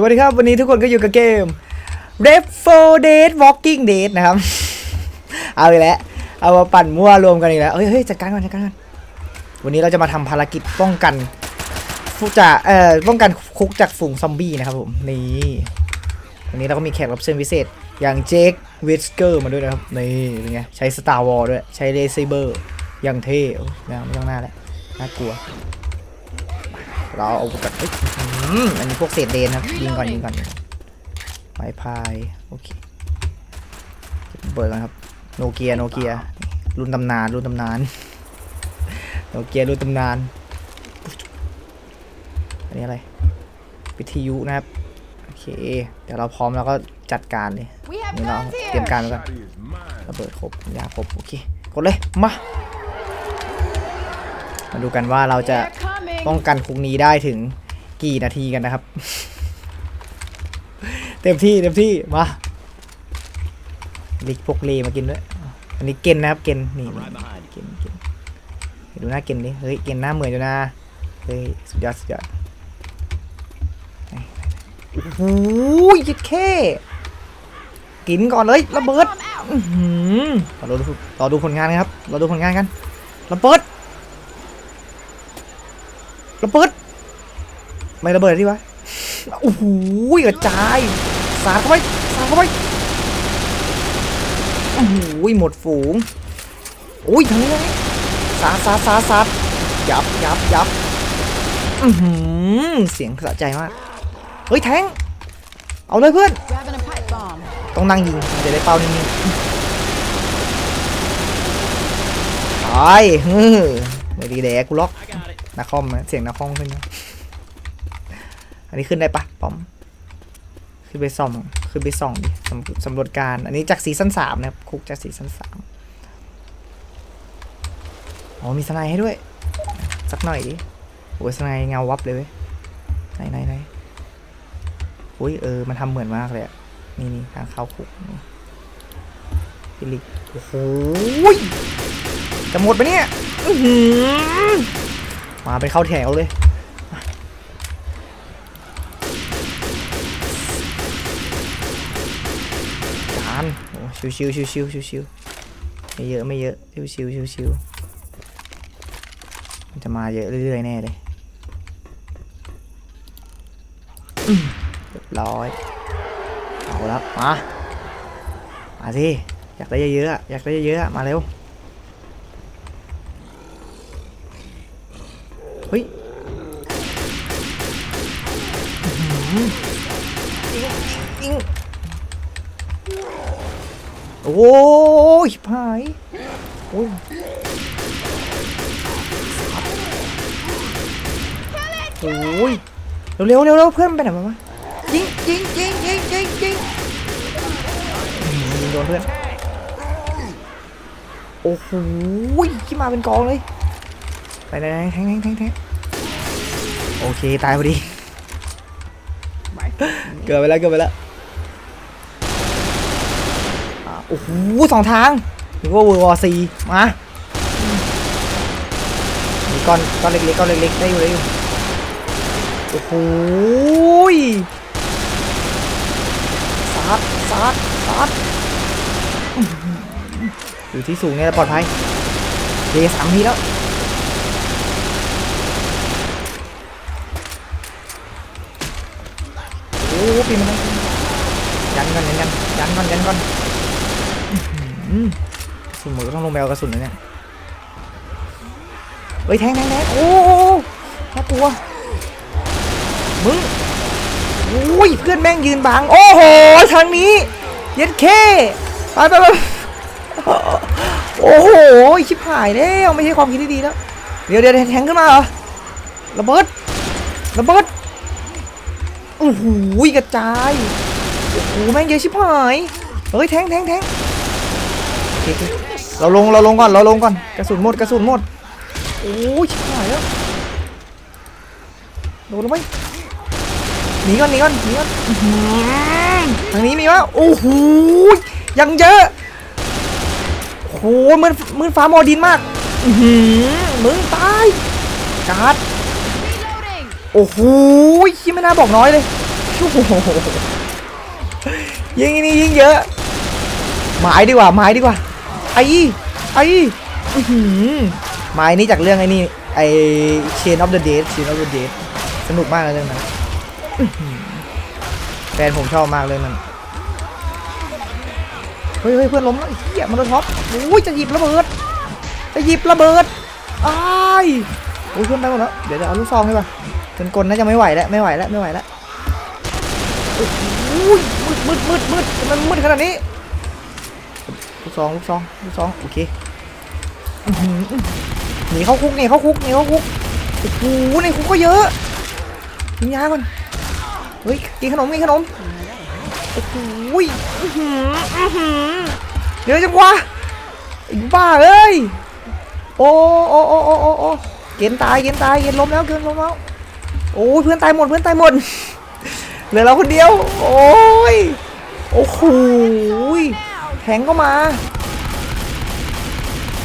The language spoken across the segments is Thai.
สวัสดีครับ วันนี้ทุกคนก็อยู่กับเกม Red 4 Dead Walking Dead นะครับ เอาอีกแล้วเอามาปั่นมั่วรวมกันอีกแล้วเฮ้ยเฮ้ยจัดการก่อนจัดการก่อนวันนี้เราจะมาทำภารกิจป้องกันฟูจากเอ่อป้องกันคุกจากฝูงซอมบี้นะครับผมนี่วันนี้เราก็มีแขกรับเชิญพิเศษ อย่างเจควิสเกอร์มาด้วยนะครับนี่เป็นไงใช้ Star Wars ด้วยใช้เลเซเบอร์อย่างเท่ยไม่เอาไม่ต้องหน้าแล้วน่ากลัว เราเอาอาวุธก่อนเอ้ยอืมอันนี้พวกเศษเดนครับยิงก่อนยิงก่อนไม้พายโอเคเปิดก่อนครับโนเกียโนเกียรุ่นตำนานรุ่นตำนานโนเกียรุ่นตำนานอันนี้อะไรวิทยุนะครับโอเคเดี๋ยวเราพร้อมแล้วก็จัดการเลยนี่เราเตรียมการไว้วก่อนระเบิดครบยาครบโอเคกดเลยมามาดูกันว่าเราจะ ป้องกันคุกนี้ได้ถึงกี่นาทีกันนะครับ เต็มที่เต็มที่มาลิกพวกเลมากินด้วยอันนี้เกนนะครับเกนนี่นี่เกนเกนดูหน้าเกนดิเฮ้ยเกนหน้าเหมือนอยู่นะเฮ้ยสุดยอดสุดยอดโอ้โหยิดแค่กินก่อนเลยระเบิดอือหือรอดูรอดูผลงานครับรอดูผลงานกันระเบิด ระเบิด ไม่ระเบิดที่วะโอ้โหกระจาย สาดเข้าไป สาดเข้าไป โอ้โหหมดฝูง โอ้ยทางนี้สาดสาดสาดสาดยับยับยับอือหือเสียงสะใจมาก เฮ้ยแทง เอาเลยเพื่อน ต้องนั่งยิงจะได้เป้านิ่งๆตายฮึ่ม ไม่ดีแดกกูล็อกนาคอมะเสียงนาคอมขึ้นนะอันนี้ขึ้นได้ปะป้อม ขึ้นไปส่องขึ้นไปส่องดิสำสำรวจการ อันนี้จากซีซั่นสามนะครับ คุกจากซีซั่นสามอ๋อมีสไนให้ด้วย สักหน่อยดิโอ้ยสไนเงาวับเลยเว้ยไหนไหนไหนอุ้ยเออมันทำเหมือนมากเลยอะนี่นี่ทางเข้าคุกพิลิกโอ้โหยจะหมดปะเนี่ย มาไปเข้าแถวเลยมาจานชิวชิวชิวชิวชิวชิวไม่เยอะไม่เยอะชิวชิวชิวชิวมันจะมาเยอะเรื่อยๆแน่เลยเรียบร้อย เอาละมา มาสิ อยากได้เยอะๆอยากได้เยอะๆมาเร็ว เฮ้ยอื้อหืออิงอิงโอ้ยชิบหายโอ้ยโอ้ยเร็วๆเร็วๆเพื่อนมันไปไหนมาวะยิงยิงยิงยิงยิงยิงอื้อหือยิงโดนเพื่อน โอ้โหขี้มาเป็นกองเลย ไปไหนๆแทงแทงแทงแทงโอเค ตายพอดี เกือบไปแล้วเกือบไปแล้วอ่าโอ้โหสองทางนึกว่าเวอร์วอซีมามีก้อนก้อนเล็กๆก้อนเล็กๆได้อยู่ได้อยู่โอ้โหยซัดซัดซัดอื้อหืออยู่ที่สูงเนี่ยปลอดภัยเดสามทีแล้ว ปีมาแล้วยันก่อนยันกันยันก่อนยันก่อนอื้อหือกระสุนหมดก็ต้องลงไปเอากระสุนแล้วเนี่ยเฮ้ยแทงแทงแทงโอ้โหน่ากลัวมึงโอ้ยเพื่อนแม่งยืนบังโอ้โหทางนี้ เย็ดเคไปไปไปโอ้โหชิบหายแล้วไม่ใช่ความคิดที่ดีแล้ว เดี๋ยวเดี๋ยวแทงขึ้นมาเหรอระเบิดระเบิด โอ้โหกระจายโอ้โหแม่งเยอะชิบหายเฮ้ยแทงแทงแทงโอเคโอเคเราลงเราลงก่อนเราลงก่อนกระสุนหมดกระสุนหมดโอ้ยชิบหายแล้วโดนแล้วไหมหนีก่อนหนีก่อนหนีก่อนอื้อหือทางนี้มีวะโอ้โหยังเยอะโอ้โหเหมือนเหมือนฟ้าโมอดินมากอื้อหือมึงตายการ์ด Reloading. โอ้โหคิดไม่น่าบอกน้อยเลยโอ้โหยิงอันนี่ยิงเยอะไม้ดีกว่าไม้ดีกว่า ไอ้ไอ้หือไม้นี่จากเรื่องไอ้นี่ไอ้ Chain of the Dead Chain of the Dead สนุกมากเลยเรื่องนั้นแฟนผมชอบมากเรื่องนั้นเฮ้ยเเพื่อนล้มแล้วไอ้เหี้ยมันโดนท็อปโอ้ยจะหยิบระเบิด จะหยิบระเบิดอ้ายโอ้ยเพื่อนไปหมดแล้ว เดี๋ยวเดี๋ยวเอาลูกซองดีกว่า เป็นกลน่าจะไม่ไหวแล้วไม่ไหวแล้วไม่ไหวแล้วโอ้โหมืดมืดมืดมืดทำไมมันมืดขนาดนี้ลูกซองลูกซองลูกซองโอเคอื้อหือหนีเข้าคุกหนีเข้าคุกหนีเข้าคุกโอ้โหในคุกก็เยอะกินยาก่อนเฮ้ยกินขนมกินขนมโอ้โหอื้อหืออื้อหือเดี๋ยวจังวะไอ้บ้าเอ้ยโอ้โอ้โอ้โอ้โอ้โอ้เกณฑ์ตายเกณฑ์ตายเกณฑ์ล้มแล้วเกณฑ์ล้มแล้ว โอ้ยเพื่อนตายหมดเพื่อนตายหมดเหลือเราคนเดียว โอ้ยโอ้โหแทงก็มา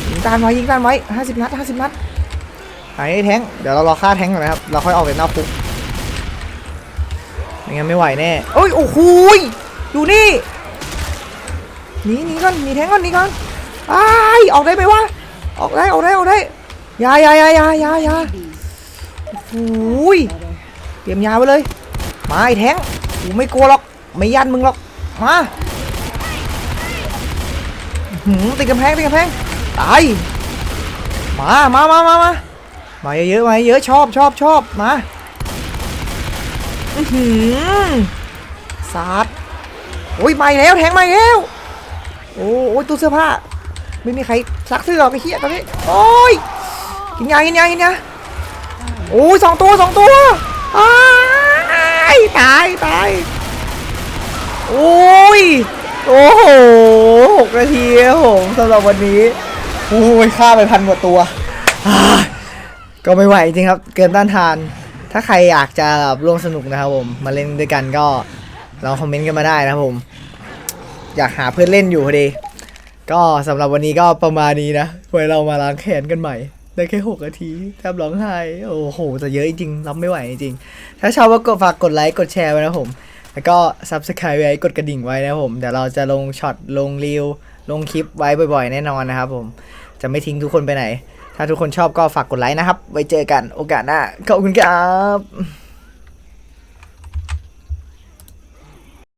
ยิงตานไว้ยิงตานไว้ห้าสิบนัดห้าสิบนัดไหนแทงเดี๋ยวเรารอฆ่าแทงก่อนนะครับเราค่อยออกจากนอกคุกไม่งั้นไม่ไหวแน่โอ้ยโอ้โหยอยู่นี่หนีหนีก่อนหนีแทงก่อนหนีก่อนไอ้ออกได้ไหมวะออกได้ออกได้ออกได้ยายายายายายาโอ้ย เตรียมยาไว้เลย มาไอ้แทงกูไม่กลัวหรอก ไม่ยันมึงหรอก มาหืมติดกำแพงติดกำแพง ตาย มามามามามามาเยอะๆมาเยอะชอบชอบชอบมาหือสาดโอ้ยมาแล้วแทงมาแล้วโอ้โอ้ยตู้เสื้อผ้า ไม่มีใครซักเสื้อหรอกไอ้เหี้ยตอนนี้ โอ้ยกินยากินยากินยาโอ้ยสองตัวสองตัว ตายตายโอ้ย โอ้โหหกนาทีครับผมสำหรับวันนี้โอ้ยฆ่าไปพันกว่าตัวอ่าก็ไม่ไหวจริงครับ เกินต้านทาน ถ้าใครอยากจะร่วมสนุกนะครับผม มาเล่นด้วยกันก็ลองคอมเมนต์กันมาได้นะครับผม อยากหาเพื่อนเล่นอยู่พอดี ก็สำหรับวันนี้ก็ประมาณนี้นะไว้เรามาล้างแค้นกันใหม่ ได้แค่หกนาทีแทบร้องไห้ โอ้โหจะเยอะจริงๆรับไม่ไหวจริงๆถ้าชอบก็กดฝากกดไลค์กดแชร์ไว้นะผม แล้วก็ subscribe ไว้กดกระดิ่งไว้นะผม เดี๋ยวเราจะลงช็อตลงรีวลงคลิปไว้บ่อยๆ แน่นอนนะครับผม จะไม่ทิ้งทุกคนไปไหน ถ้าทุกคนชอบก็ฝากกดไลค์นะครับ ไว้เจอกันโอกาสหน้า ขอบคุณครับ